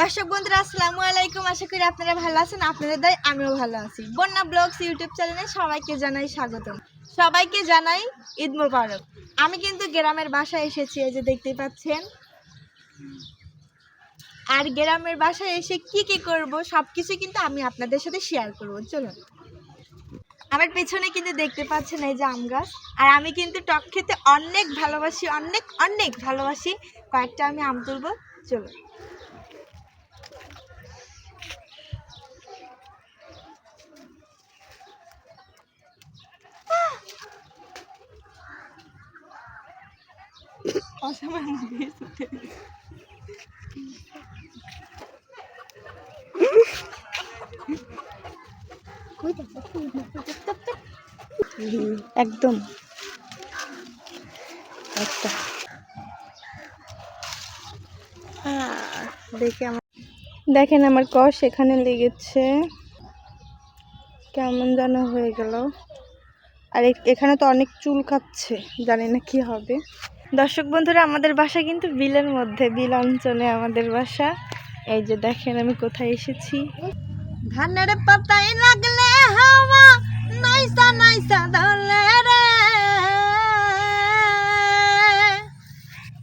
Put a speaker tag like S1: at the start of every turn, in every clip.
S1: দর্শক বন্ধুরা, আসসালামু আলাইকুম। আশা করি আপনারা ভালো আছেন, আপনাদের দায় আমিও ভালো আছি। বন্যা ব্লগস ইউটিউব চ্যানেলে সবাইকে জানাই স্বাগতম। সবাইকে জানাই ঈদ মোবারক। আমি কিন্তু গ্রামের বাসায় এসেছি, এই যে দেখতেই পাচ্ছেন। আর গ্রামের বাসায় এসে কি কি করব সব কিছু কিন্তু আমি আপনাদের সাথে শেয়ার করব। চলুন। আমার পেছনে কিন্তু দেখতে পাচ্ছেন এই যে আম গাছ। আর আমি কিন্তু টক খেতে অনেক ভালোবাসি, অনেক অনেক ভালোবাসি। কয়েকটা আমি আম তুলবো। চলুন। একদম। একটা। দেখে আমার দেখেন আমার কষ এখানে লেগেছে। কেমন যেন হয়ে গেল। আর এখানে তো অনেক চুল খাচ্ছে জানি না কি হবে। দর্শক বন্ধুরা, আমাদের বাসা কিন্তু বিলের মধ্যে, বিল অঞ্চলে আমাদের বাসা। এই যে দেখেন আমি কোথায় এসেছি। ধানের পাতায় লাগলে হাওয়া, নাইসা নাইসা ধরলে রে।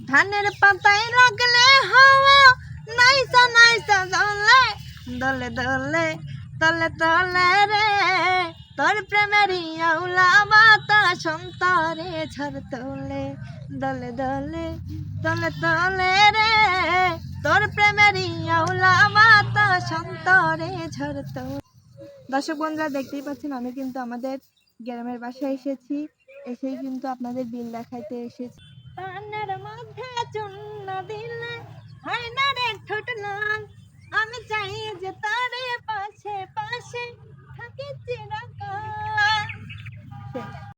S1: ধানের পাতায় লাগলে হাওয়া, নাইসা নাইসা ধরলে, দলে দলে, তলে তলে রে। তোর প্রেমেরই আউলা মাতা সন্তরে ঝড় তোলে, দলে দলে তলে তলে রে। তোর প্রেমেরই আউলা মাতা সন্তরে ঝড় তোলে। দর্শক বন্ধুরা, দেখতেই পাচ্ছেন, আমি কিন্তু আমাদের গ্রামের বাসায় এসেছি। এসেই কিন্তু আপনাদের বিল দেখাইতে এসেছি। পানের মধ্যে চূর্ণ দিলে হয় না রে